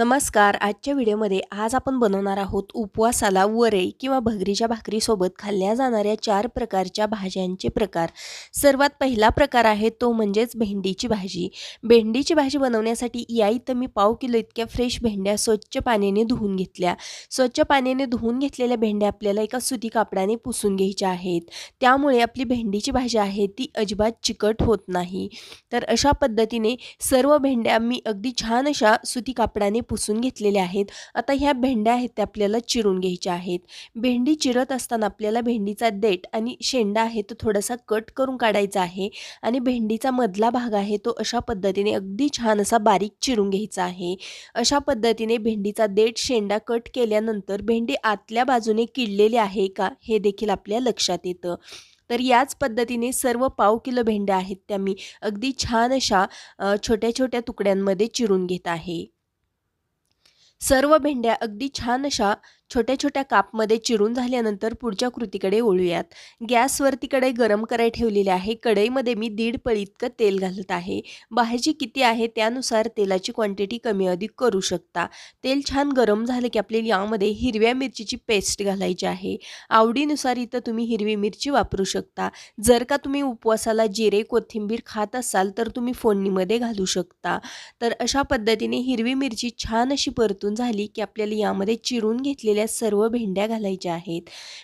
नमस्कार. आजच्या व्हिडिओमध्ये आज आपण बनवणार आहोत उपवासाला वरई किंवा भगरीच्या भाकरीसोबत खाल्ल्या जाणाऱ्या चार प्रकारच्या भाज्यांचे प्रकार. सर्वात पहिला प्रकार आहे तो म्हणजेच भेंडीची भाजी. भेंडीची भाजी बनवण्यासाठी या इथं मी पाव किलो इतक्या फ्रेश भेंड्या स्वच्छ पाण्याने धुवून घेतल्या. स्वच्छ पाण्याने धुवून घेतलेल्या भेंड्या आपल्याला एका सुती कापडाने पुसून घ्यायच्या आहेत. त्यामुळे आपली भेंडीची भाजी आहे ती अजिबात चिकट होत नाही. तर अशा पद्धतीने सर्व भेंड्या मी अगदी छान अशा सुती कापडाने पुसून घेतलेले आहेत. आता ह्या भेंड्या आहेत त्या आपल्याला चिरून घ्यायच्या आहेत. भेंडी चिरत असताना आपल्याला भेंडीचा देठ आणि शेंडा आहे तो थोडासा कट करून काढायचा आहे. आणि भेंडीचा मधला भाग आहे तो अशा पद्धतीने अगदी छान असा बारीक चिरून घ्यायचा आहे. अशा पद्धतीने भेंडीचा देठ शेंडा कट केल्यानंतर भेंडी आतल्या बाजूने किडलेली आहे का हे देखील आपल्या लक्षात येतं. तर याच पद्धतीने सर्व पाव किलो भेंड्या आहेत त्या मी अगदी छान अशा छोट्या छोट्या तुकड्यांमध्ये चिरून घेत आहे. सर्व भेंड्या अगदी छान अशा छोट्या छोट्या कापमध्ये चिरून झाल्यानंतर पुढच्या कृतीकडे ओळूयात गॅसवरती कढई गरम कराय ठेवलेली आहे. कढईमध्ये मी दीड पळी इतकं तेल घालत आहे. भाजी किती आहे त्यानुसार तेलाची क्वांटिटी कमी अधिक करू शकता. तेल छान गरम झालं की आपल्याला यामध्ये हिरव्या मिरचीची पेस्ट घालायची आहे. आवडीनुसार इथं तुम्ही हिरवी मिरची वापरू शकता. जर का तुम्ही उपवासाला जिरे कोथिंबीर खात असाल तर तुम्ही फोडणीमध्ये घालू शकता. तर अशा पद्धतीने हिरवी मिरची छान अशी परतून झाली की आपल्याला यामध्ये चिरून घेतलेल्या सर्व भेंड्या घालायच्या आहेत.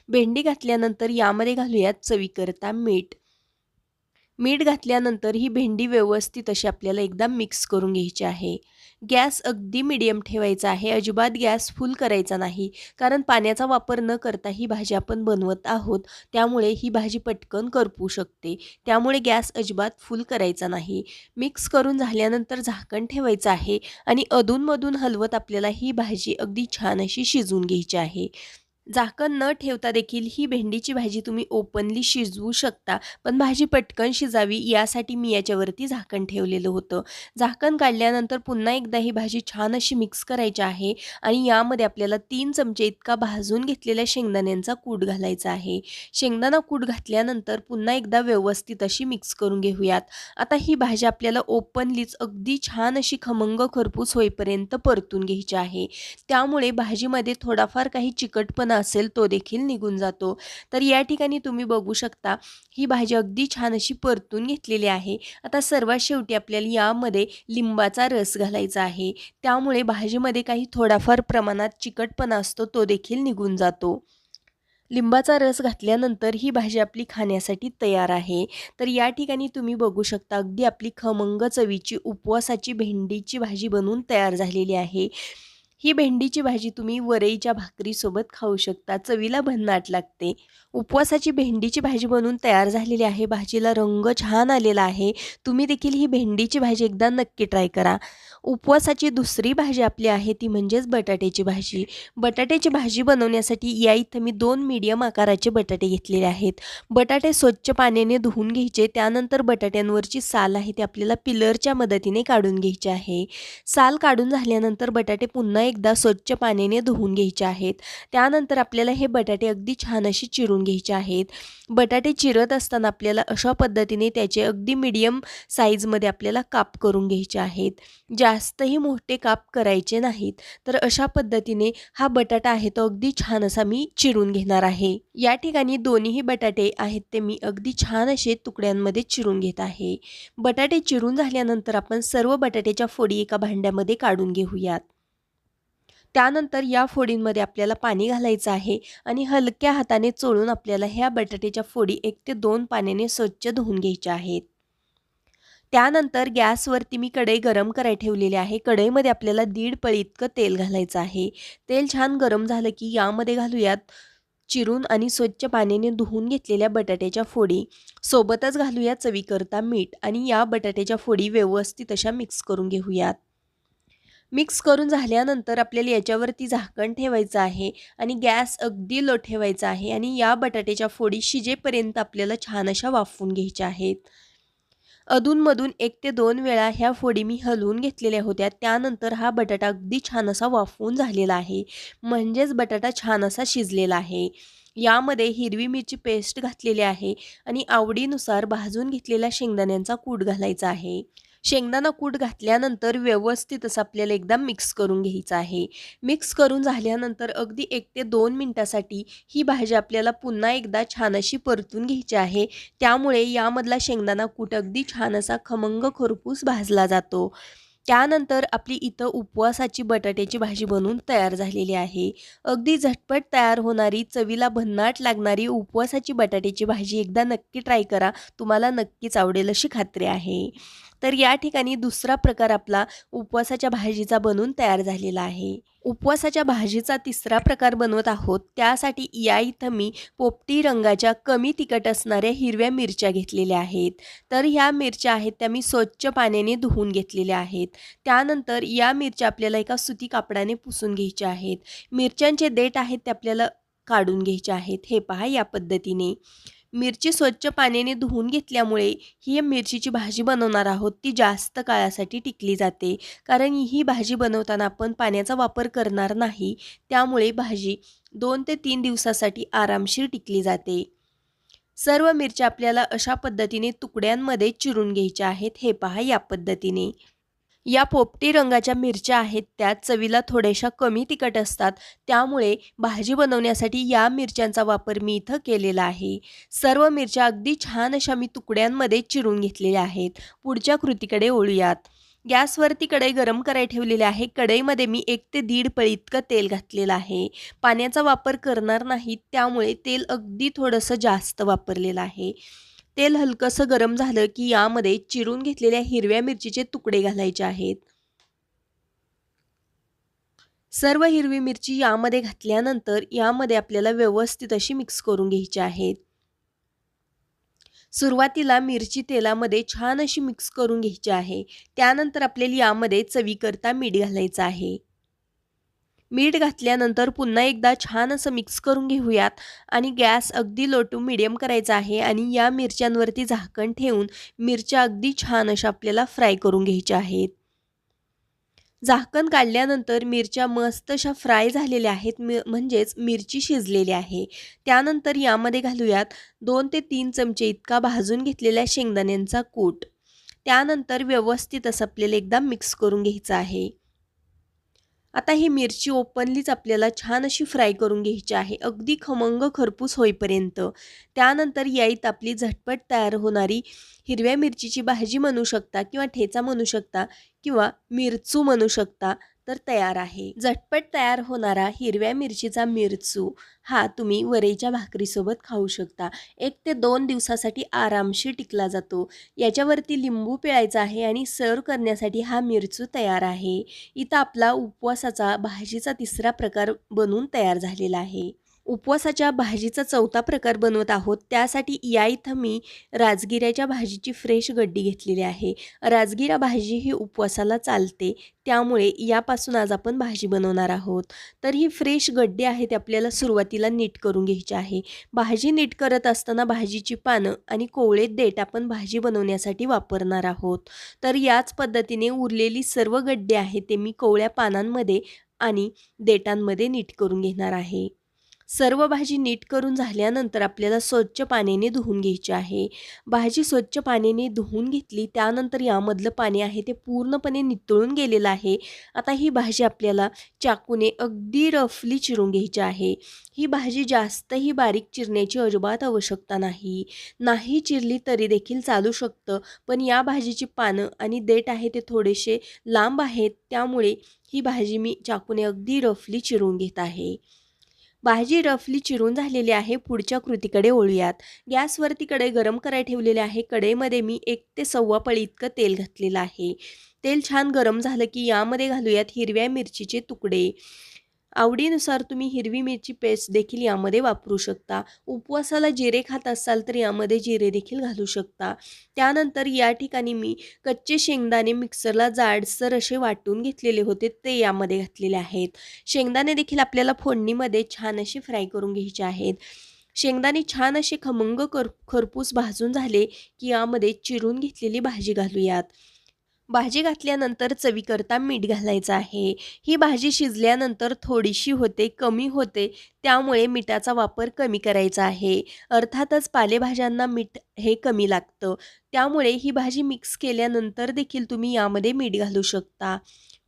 भेंडी घातल्यानंतर यामध्ये घालूयात चवीकरता मीठ. मीठ घातल्यानंतर ही भेंडी व्यवस्थित अशी आपल्याला एकदा मिक्स करून घ्यायची आहे. गॅस अगदी मिडियम ठेवायचा आहे. अजिबात गॅस फुल करायचा नाही. कारण पाण्याचा वापर न करता ही भाजी आपण बनवत आहोत. त्यामुळे ही भाजी पटकन करपू शकते. त्यामुळे गॅस अजिबात फुल करायचा नाही. मिक्स करून झाल्यानंतर झाकण ठेवायचं आहे आणि अधूनमधून हलवत आपल्याला ही भाजी अगदी छान अशी शिजवून घ्यायची आहे. झाकण न ठेवता देखील ही भेंडीची भाजी तुम्ही ओपनली शिजवू शकता. पण भाजी पटकन शिजावी यासाठी मी याच्यावरती झाकण ठेवलेलं होतं. झाकण काढल्यानंतर पुन्हा एकदा ही भाजी छान अशी मिक्स करायची आहे आणि यामध्ये आपल्याला तीन चमचे इतका भाजून घेतलेल्या शेंगदाण्यांचा कूट घालायचा आहे. शेंगदाणा कूट घातल्यानंतर पुन्हा एकदा व्यवस्थित अशी मिक्स करून घेऊयात. आता ही भाजी आपल्याला ओपनलीच अगदी छान अशी खमंग खरपूस होईपर्यंत परतून घ्यायची आहे. त्यामुळे भाजीमध्ये थोडाफार काही चिकटपणा असेल तो देखील निघून जातो. तर या ठिकाणी तुम्ही बघू शकता ही भाजी अगदी छान अशी परतून घेतलेली आहे. आता सर्वात शेवटी आपल्याला यामध्ये लिंबाचा रस घालायचा आहे. त्यामुळे भाजीमध्ये काही थोडाफार प्रमाणात चिकटपणा असतो तो देखील निघून जातो. लिंबाचा रस घातल्यानंतर ही भाजी आपली खाण्यासाठी तयार आहे. तर या ठिकाणी तुम्ही बघू शकता अगदी आपली खमंग चवीची उपवासाची भेंडीची भाजी बनवून तयार झालेली आहे. ही भेंडीची भाजी तुम्ही वरईच्या भाकरीसोबत खाऊ शकता. चवीला भन्नाट लागते. उपवासाची भेंडीची भाजी बनवून तयार झालेली आहे. भाजीला रंग छान आलेला आहे. तुम्ही देखील ही भेंडीची भाजी एकदा नक्की ट्राय करा. उपवासाची दुसरी भाजी आपली आहे ती म्हणजेच बटाट्याची भाजी. बटाट्याची भाजी बनवण्यासाठी या इथं मी दोन मीडियम आकाराचे बटाटे घेतलेले आहेत. बटाटे स्वच्छ पाण्याने धुवून घ्यायचे. त्यानंतर बटाट्यांवरची साल आहे ती आपल्याला पिलरच्या मदतीने काढून घ्यायची आहे. साल काढून झाल्यानंतर बटाटे पुन्हा एकदा स्वच्छ पाण्याने धुवून घ्यायचे आहेत. त्यानंतर आपल्याला हे बटाटे अगदी छान असे चिरून घ्यायचे आहेत. बटाटे चिरत असताना आपल्याला अशा पद्धतीने त्याचे अगदी मिडियम साईजमध्ये आपल्याला काप करून घ्यायचे आहेत. जास्तही मोठे काप करायचे नाहीत. तर अशा पद्धतीने हा बटाटा आहे तो अगदी छान असा मी चिरून घेणार आहे. या ठिकाणी दोन्हीही बटाटे आहेत ते मी अगदी छान असे तुकड्यांमध्ये चिरून घेत आहे. बटाटे चिरून झाल्यानंतर आपण सर्व बटाट्याच्या फोडी एका भांड्यामध्ये काढून घेऊयात. त्यानंतर या फोडींमध्ये आपल्याला पाणी घालायचं आहे आणि हलक्या हाताने चोळून आपल्याला ह्या बटाट्याच्या फोडी एक ते दोन पाण्याने स्वच्छ धुवून घ्यायच्या आहेत. त्यानंतर गॅसवरती मी कढई गरम करायला ठेवलेली आहे. कढईमध्ये आपल्याला दीड पळी इतकं तेल घालायचं आहे. तेल छान गरम झालं की यामध्ये घालूयात चिरून आणि स्वच्छ पाण्याने धुवून घेतलेल्या बटाट्याच्या फोडी. सोबतच घालूयात चवीकरता मीठ आणि या बटाट्याच्या फोडी व्यवस्थित अशा मिक्स करून घेऊयात. मिक्स करून झाल्यानंतर आपल्याला याच्यावरती झाकण ठेवायचं आहे आणि गॅस अगदी लो ठेवायचा आहे आणि या बटाट्याच्या फोडी शिजेपर्यंत आपल्याला छान अशा वाफवून घ्यायच्या आहेत. अधूनमधून एक ते दोन वेळा ह्या फोडी मी हलवून घेतलेल्या होत्या. त्यानंतर हा बटाटा अगदी छान असा वाफवून झालेला आहे. म्हणजेच बटाटा छान असा शिजलेला आहे. यामध्ये हिरवी मिरची पेस्ट घातलेली आहे आणि आवडीनुसार भाजून घेतलेल्या शेंगदाण्यांचा कूट घालायचा आहे. शेंगदाणा कूट घातल्यानंतर व्यवस्थित असं आपल्याला एकदा मिक्स करून घ्यायचं आहे. मिक्स करून झाल्यानंतर अगदी एक ते दोन मिनटासाठी ही भाजी आपल्याला पुन्हा एकदा छान अशी परतून घ्यायची आहे. त्यामुळे यामधला शेंगदाणा कूट अगदी छान असा खमंग खरपूस भाजला जातो. त्यानंतर आपली इथं उपवासाची बटाट्याची भाजी बनवून तयार झालेली आहे. अगदी झटपट तयार होणारी चवीला भन्नाट लागणारी उपवासाची बटाट्याची भाजी एकदा नक्की ट्राय करा. तुम्हाला नक्कीच आवडेल अशी खात्री आहे. तर या ठिकाणी दुसरा प्रकार आपला उपवासाच्या भाजीचा बनून तयार झालेला आहे. उपवासाच्या भाजीचा तिसरा प्रकार बनवत आहोत. त्यासाठी या इथं मी पोपटी रंगाच्या कमी तिखट असणाऱ्या हिरव्या मिरच्या घेतलेल्या आहेत. तर ह्या मिरच्या आहेत त्या मी स्वच्छ पाण्याने धुवून घेतलेल्या आहेत. त्यानंतर या मिरच्या आपल्याला एका सुती कापडाने पुसून घ्यायच्या आहेत. मिरच्यांचे देठ आहेत ते आपल्याला काढून घ्यायचे आहेत. हे पहा या पद्धतीने. मिरची स्वच्छ पाण्याने धुवून घेतल्यामुळे ही मिरचीची भाजी बनवणार आहोत. ती जास्त काळासाठी टिकली जाते. कारण ही भाजी बनवताना आपण पाण्याचा वापर करणार नाही. त्यामुळे भाजी दोन ते तीन दिवसासाठी आरामशीर टिकली जाते. सर्व मिरच्या आपल्याला अशा पद्धतीने तुकड्यांमध्ये चिरून घ्यायच्या आहेत. हे पहा या पद्धतीने. या पोपटी रंगाच्या मिरच्या आहेत त्या चवीला थोड्याशा कमी तिखट असतात. त्यामुळे भाजी बनवण्यासाठी या मिरच्यांचा वापर मी इथं केलेला आहे. सर्व मिरच्या अगदी छान अशा मी तुकड्यांमध्ये चिरून घेतलेल्या आहेत. पुढच्या कृतीकडे ओळूयात गॅसवरती कढई गरम करायला ठेवलेली आहे. कढईमध्ये मी एक ते दीड पळी इतकं तेल घातलेलं आहे. पाण्याचा वापर करणार नाही त्यामुळे तेल अगदी थोडंसं जास्त वापरलेलं आहे. तेल हलकंसं गरम झालं की यामध्ये चिरून घेतलेल्या हिरव्या मिरचीचे तुकडे घालायचे आहेत. सर्व हिरवी मिरची यामध्ये घातल्यानंतर यामध्ये आपल्याला व्यवस्थित अशी मिक्स करून घ्यायची आहेत. सुरुवातीला मिरची तेलामध्ये छान अशी मिक्स करून घ्यायची आहे. त्यानंतर आपल्याला यामध्ये चवीकरता मीठ घालायचं आहे. मीठ घातल्यानंतर पुन्हा एकदा छान असं मिक्स करून घेऊयात. आणि गॅस अगदी लो टू मिडियम करायचा आहे. आणि या मिरच्यांवरती झाकण ठेवून मिरच्या अगदी छान अशा आपल्याला फ्राय करून घ्यायच्या आहेत. झाकण काढल्यानंतर मिरच्या मस्त अशा फ्राय झालेल्या आहेत. मि म्हणजेच मिरची शिजलेली आहे. त्यानंतर यामध्ये घालूयात दोन ते तीन चमचे इतका भाजून घेतलेल्या शेंगदाण्यांचा कूट. त्यानंतर व्यवस्थित असं आपल्याला एकदा मिक्स करून घ्यायचं आहे. आता ही मिरची ओपनलीच आपल्याला छान अशी फ्राय करून घ्यायची आहे. अगदी खमंग खरपूस होईपर्यंत. त्यानंतर याईत आपली झटपट तयार होणारी हिरव्या मिरचीची भाजी म्हणू शकता किंवा ठेचा म्हणू शकता किंवा मिरचू म्हणू शकता. तर तयार आहे. झटपट तयार होणारा हिरव्या मिरचीचा मिरचू हा तुम्ही वरेच्या भाकरीसोबत खाऊ शकता. एक ते दोन दिवसासाठी आरामशीर टिकला जातो. याच्यावरती लिंबू पिळायचा आहे आणि सर्व करण्यासाठी हा मिरचू तयार आहे. इथं आपला उपवासाचा भाजीचा तिसरा प्रकार बनून तयार झालेला आहे. उपवासाच्या भाजीचा चौथा प्रकार बनवत आहोत. त्यासाठी या इथं मी राजगिऱ्याच्या भाजीची फ्रेश गड्डी घेतलेली आहे. राजगिरा भाजी ही उपवासाला चालते. त्यामुळे यापासून आज आपण भाजी बनवणार आहोत. तर ही फ्रेश गड्डी आहे ते आपल्याला सुरुवातीला नीट करून घ्यायची आहे. भाजी नीट करत असताना भाजीची पानं आणि कोवळे देठ आपण भाजी बनवण्यासाठी वापरणार आहोत. तर याच पद्धतीने उरलेली सर्व गड्डे आहे ते मी कोवळ्या पानांमध्ये आणि देटांमध्ये नीट करून घेणार आहे. सर्व भाजी नीट करून झाल्यानंतर आपल्याला स्वच्छ पाण्याने धुवून घ्यायची आहे. भाजी स्वच्छ पाण्याने धुवून घेतली त्यानंतर यामधलं पाणी आहे ते पूर्णपणे नितळून गेलेलं आहे. आता ही भाजी आपल्याला चाकूने अगदी रफली चिरून घ्यायची आहे. ही भाजी जास्तही बारीक चिरण्याची अजिबात आवश्यकता नाही. नाही चिरली तरी देखील चालू शकतं पण या भाजीची पानं आणि देठ आहे ते थोडेसे लांब आहेत त्यामुळे ही भाजी मी चाकूने अगदी रफली चिरून घेत आहे. भाजी रफली चिरून झालेली आहे पुढच्या कृतीकडे ओळूयात गॅसवरती कडे गरम करायला ठेवलेले आहे. कढईमध्ये मी एक ते सव्वा पळी इतकं तेल घातलेलं आहे. तेल छान गरम झालं की यामध्ये घालूयात हिरव्या मिरचीचे तुकडे. आवडीनुसार तुम्ही हिरवी मिरची पेस्ट देखील यामध्ये वापरू शकता. उपवासाला जिरे खात असाल तर यामध्ये जिरे देखील घालू शकता. त्यानंतर या ठिकाणी मी कच्चे शेंगदाणे मिक्सरला जाडसर असे वाटून घेतलेले होते ते यामध्ये घातलेले आहेत. शेंगदाणे देखील आपल्याला फोडणीमध्ये छान असे फ्राय करून घ्यायचे आहेत. शेंगदाणे छान असे खमंग कर खरपूस भाजून झाले की यामध्ये चिरून घेतलेली भाजी घालूयात. भाजी घातल्यानंतर चवीकरता मीठ घालायचं आहे. ही भाजी शिजल्यानंतर थोडीशी होते कमी होते त्यामुळे मिठाचा वापर कमी करायचा आहे. अर्थातच पालेभाज्यांना मीठ हे कमी लागतं. त्यामुळे ही भाजी मिक्स केल्यानंतर देखील तुम्ही यामध्ये मीठ घालू शकता.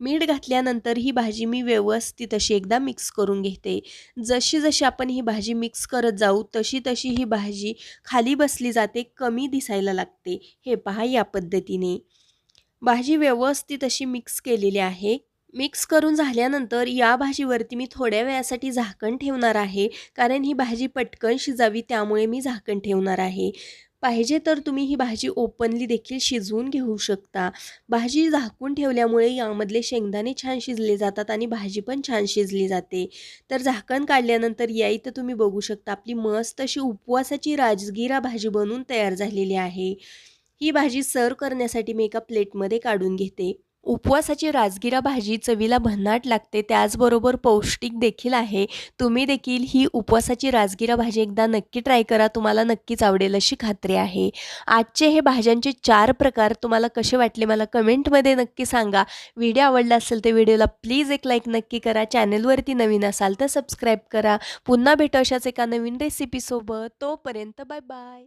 मीठ घातल्यानंतर ही भाजी मी व्यवस्थित अशी एकदा मिक्स करून घेते. जशी जशी आपण ही भाजी मिक्स करत जाऊ तशी तशी ही भाजी खाली बसली जाते कमी दिसायला लागते. हे पहा या पद्धतीने. भाजी व्यवस्थित अशी मिक्स केलेली आहे. मिक्स करून झाल्यानंतर या भाजीवरती मी थोड्या वेळासाठी झाकण ठेवणार आहे. कारण ही भाजी पटकन शिजावी त्यामुळे मी झाकण ठेवणार आहे. पाहिजे तर तुम्ही ही भाजी ओपनली देखील शिजवून घेऊ शकता. भाजी झाकून ठेवल्यामुळे यामधले शेंगदाणे छान शिजले जातात आणि भाजी पण छान शिजली जाते. तर झाकण काढल्यानंतर या इथं तुम्ही बघू शकता आपली मस्त अशी उपवासाची राजगिरा भाजी बनवून तयार झालेली आहे. ही भाजी सर्व करण्यासाठी मी एका प्लेटमध्ये काढून घेते. उपवासाची राजगिरा भाजी चवीला भन्नाट लागते त्याचबरोबर पौष्टिक देखील आहे. तुम्ही देखील ही उपवासाची राजगिरा भाजी एकदा नक्की ट्राय करा तुम्हाला नक्कीच आवडेल अशी खात्री आहे. आजचे हे भाज्यांचे चार प्रकार तुम्हाला कसे वाटले मला कमेंटमध्ये नक्की सांगा. व्हिडिओ आवडला असेल तर व्हिडिओला प्लीज एक लाईक नक्की करा. चॅनलवरती नवीन असाल तर सबस्क्राईब करा. पुन्हा भेटू अशाच एका नवीन रेसिपीसोबत तोपर्यंत बाय बाय